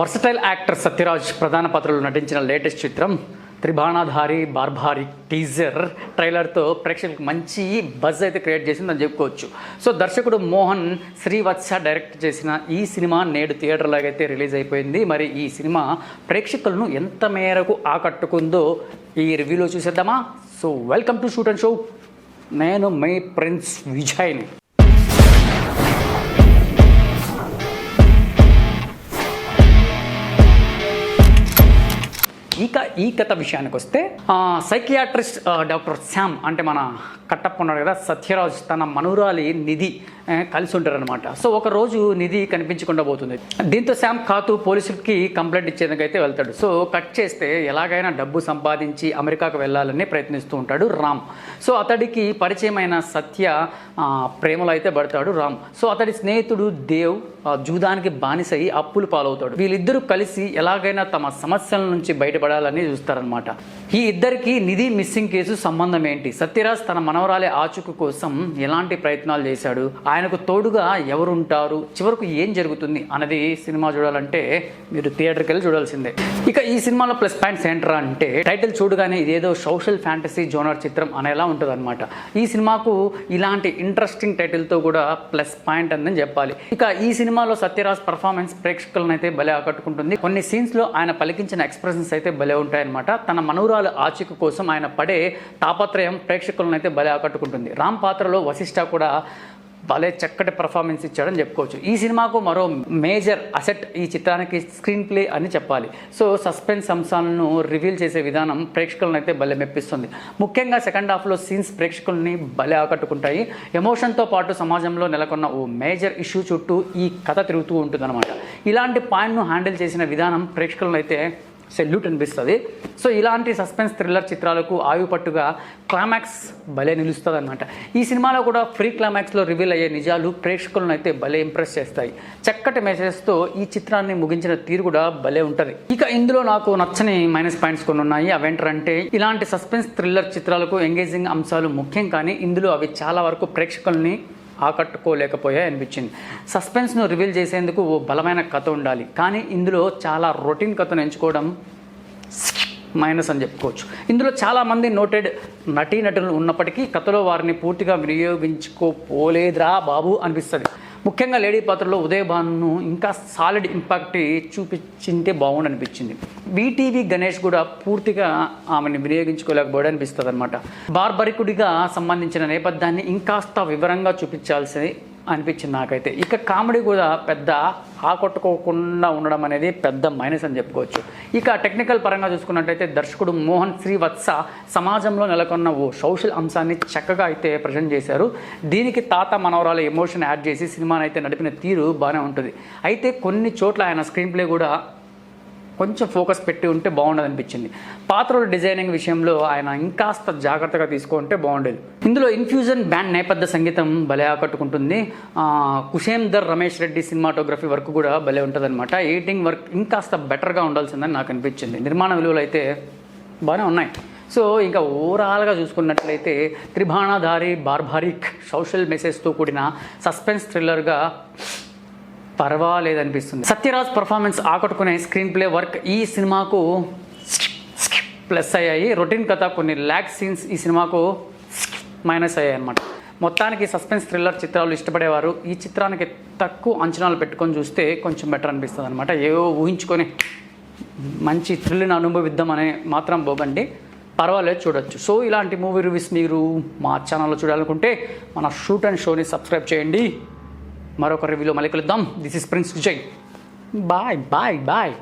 Versatile actor Sathyaraj ప్రధాన పాత్రలో నటించిన లేటెస్ట్ చిత్రం త్రిబాణాధారి బార్బారి టీజర్ ట్రైలర్తో ప్రేక్షకులకు మంచి బజ్ అయితే క్రియేట్ చేసిందని చెప్పుకోవచ్చు. సో దర్శకుడు మోహన్ శ్రీవత్స డైరెక్ట్ చేసిన ఈ సినిమా నేడు థియేటర్లాగా అయితే రిలీజ్ అయిపోయింది. మరి ఈ సినిమా ప్రేక్షకులను ఎంత మేరకు ఆకట్టుకుందో ఈ రివ్యూలో చూసేద్దామా? So welcome to shoot and show నేను మై ప్రిన్స్ విజయ్ని. ఇక ఈ కథ విషయానికి వస్తే సైకియాట్రిస్ట్ డాక్టర్ శామ్ అంటే మన కట్టప్పన్నాడు కదా సత్యరాజ్ తన మనురాలి నిధి కలిసి ఉంటారనమాట సో ఒక రోజు నిధి కనిపించకుండా పోతుంది. దీంతో శామ్ కాతు పోలీసులకి కంప్లైంట్ ఇచ్చేందుకైతే వెళ్తాడు. సో కట్ చేస్తే ఎలాగైనా డబ్బు సంపాదించి అమెరికాకు వెళ్ళాలని ప్రయత్నిస్తూ ఉంటాడు రామ్. సో అతడికి పరిచయమైన సత్య ప్రేమలో అయితే పడతాడు రామ్. సో అతడి స్నేహితుడు దేవ్ జూదానికి బానిసై అప్పులు పాలవుతాడు. వీళ్ళిద్దరూ కలిసి ఎలాగైనా తమ సమస్యల నుంచి పడాలని చూస్తారనమాట ఈ ఇద్దరికి నిధి మిస్సింగ్ కేసు సంబంధం ఏంటి? సత్యరాజ్ తన మనవరాలి ఆచుకు కోసం ఎలాంటి ప్రయత్నాలు చేశాడు? ఆయనకు తోడుగా ఎవరుంటారు? చివరకు ఏం జరుగుతుంది అన్నది సినిమా చూడాలంటే మీరు థియేటర్కి వెళ్ళి చూడాల్సిందే. ఇక ఈ సినిమాలో ప్లస్ పాయింట్స్ ఏంట్రా అంటే టైటిల్ చూడగానే ఇదేదో సోషల్ ఫ్యాంటసీ జోనర్ చిత్రం అనేలా ఉంటుంది ఈ సినిమాకు ఇలాంటి ఇంట్రెస్టింగ్ టైటిల్తో కూడా ప్లస్ పాయింట్ అందని చెప్పాలి. ఇక ఈ సినిమాలో సత్యరాజ్ పర్ఫార్మెన్స్ ప్రేక్షకులను అయితే భలే ఆకట్టుకుంటుంది. కొన్ని సీన్స్లో ఆయన పలికించిన ఎక్స్ప్రెషన్స్ అయితే భలే ఉంటాయన్నమాట. తన మనూరాలు ఆచిక కోసం ఆయన పడే తాపత్రయం ప్రేక్షకులను అయితే భలే ఆకట్టుకుంటుంది. రామ్ పాత్రలో వశిష్ఠ కూడా భలే చక్కటి పర్ఫార్మెన్స్ ఇచ్చాడని చెప్పుకోవచ్చు. ఈ సినిమాకు మరో మేజర్ అసెట్ ఈ చిత్రానికి స్క్రీన్ ప్లే అని చెప్పాలి. సో సస్పెన్స్ అంశాలను రివీల్ చేసే విధానం ప్రేక్షకులను అయితే భలే మెప్పిస్తుంది. ముఖ్యంగా సెకండ్ హాఫ్లో సీన్స్ ప్రేక్షకుల్ని భలే ఆకట్టుకుంటాయి. ఎమోషన్తో పాటు సమాజంలో నెలకొన్న ఓ మేజర్ ఇష్యూ చుట్టూ ఈ కథ తిరుగుతూ ఉంటుందన్నమాట. ఇలాంటి పాయింట్ను హ్యాండిల్ చేసిన విధానం ప్రేక్షకులను అయితే సెల్యూట్ అనిపిస్తుంది. సో ఇలాంటి సస్పెన్స్ థ్రిల్లర్ చిత్రాలకు ఆయుపట్టుగా క్లైమాక్స్ భలే నిలుస్తుంది అనమాట ఈ సినిమాలో కూడా ఫ్రీ క్లైమాక్స్లో రివీల్ అయ్యే నిజాలు ప్రేక్షకులను అయితే భలే ఇంప్రెస్ చేస్తాయి. చక్కటి మెసేజ్తో ఈ చిత్రాన్ని ముగించిన తీరు కూడా భలే ఉంటుంది. ఇక ఇందులో నాకు నచ్చని మైనస్ పాయింట్స్ కొన్ని ఉన్నాయి. అవేంటంటే ఇలాంటి సస్పెన్స్ థ్రిల్లర్ చిత్రాలకు ఎంగేజింగ్ అంశాలు ముఖ్యం కానీ ఇందులో అవి చాలా వరకు ప్రేక్షకుల్ని ఆకట్టుకోలేకపోయాయి అనిపించింది. సస్పెన్స్ను రివీల్ చేసేందుకు ఓ బలమైన కథ ఉండాలి. కానీ ఇందులో చాలా రొటీన్ కథను ఎంచుకోవడం మైనస్ అని చెప్పుకోవచ్చు. ఇందులో చాలామంది నోటెడ్ నటీనటులు ఉన్నప్పటికీ కథలో వారిని పూర్తిగా వినియోగించుకోపోలేదురా బాబు అనిపిస్తుంది. ముఖ్యంగా లేడీ పాత్రలో ఉదయభాను ఇంకా సాలిడ్ ఇంపాక్ట్ చూపించింటే బాగుండు అనిపించింది బీటీవీ గణేష్ కూడా పూర్తిగా ఆమెను వినియోగించుకోలేకపోయాడు అనిపిస్తుంది అనమాట బార్బరికుడిగా సంబంధించిన నేపథ్యాన్ని ఇంకాస్త వివరంగా చూపించాల్సి అనిపించింది నాకైతే. ఇక కామెడీ కూడా పెద్ద ఆకట్టుకోకుండా ఉండడం అనేది పెద్ద మైనస్ అని చెప్పుకోవచ్చు. ఇక టెక్నికల్ పరంగా చూసుకున్నట్టయితే దర్శకుడు మోహన్ శ్రీవత్స సమాజంలో నెలకొన్న ఓ సోషల్ అంశాన్ని చక్కగా అయితే ప్రజెంట్ చేశారు. దీనికి తాత మనవరాల ఎమోషన్ యాడ్ చేసి సినిమాను అయితే నడిపిన తీరు బాగానే ఉంటుంది. అయితే కొన్ని చోట్ల ఆయన స్క్రీన్ ప్లే కూడా కొంచెం ఫోకస్ పెట్టి ఉంటే బాగుండదు అనిపించింది పాత్రల డిజైనింగ్ విషయంలో ఆయన ఇంకాస్త జాగ్రత్తగా తీసుకుంటే బాగుండేది. ఇందులో ఇన్ఫ్యూజన్ బ్యాండ్ నేపథ్య సంగీతం భలే ఆకట్టుకుంటుంది. కుషేందర్ రమేష్ రెడ్డి సినిమాటోగ్రఫీ వర్క్ కూడా భలే ఉంటుంది అనమాట ఎడిటింగ్ వర్క్ ఇంకాస్త బెటర్గా ఉండాల్సిందని నాకు అనిపించింది నిర్మాణ విలువలు అయితే బాగానే ఉన్నాయి. సో ఇంకా ఓవరాల్గా చూసుకున్నట్లయితే త్రిభాణాధారి బార్బారిక్ సోషల్ మెసేజ్తో కూడిన సస్పెన్స్ థ్రిల్లర్గా పర్వాలేదనిపిస్తుంది. సత్యరాజ్ పర్ఫార్మెన్స్ ఆకట్టుకునే స్క్రీన్ ప్లే వర్క్ ఈ సినిమాకు ప్లస్ అయ్యాయి. రొటీన్ కథ కొన్ని ల్యాక్ సీన్స్ ఈ సినిమాకు మైనస్ అయ్యాయి అనమాట మొత్తానికి సస్పెన్స్ థ్రిల్లర్ చిత్రాలు ఇష్టపడేవారు. ఈ చిత్రానికి తక్కువ అంచనాలు పెట్టుకొని చూస్తే కొంచెం బెటర్ అనిపిస్తుంది అనమాట ఏవో ఊహించుకొని మంచి థ్రిల్ని అనుభవిద్దామని మాత్రం పోకండి. పర్వాలేదు చూడొచ్చు. సో ఇలాంటి మూవీ రివ్యూస్ మీరు మా ఛానల్లో చూడాలనుకుంటే మన షూట్ అండ్ షోని సబ్స్క్రైబ్ చేయండి. మరొక రివ్యూలో మళ్ళీ కలుద్దాం. This is prince Vijay bye bye bye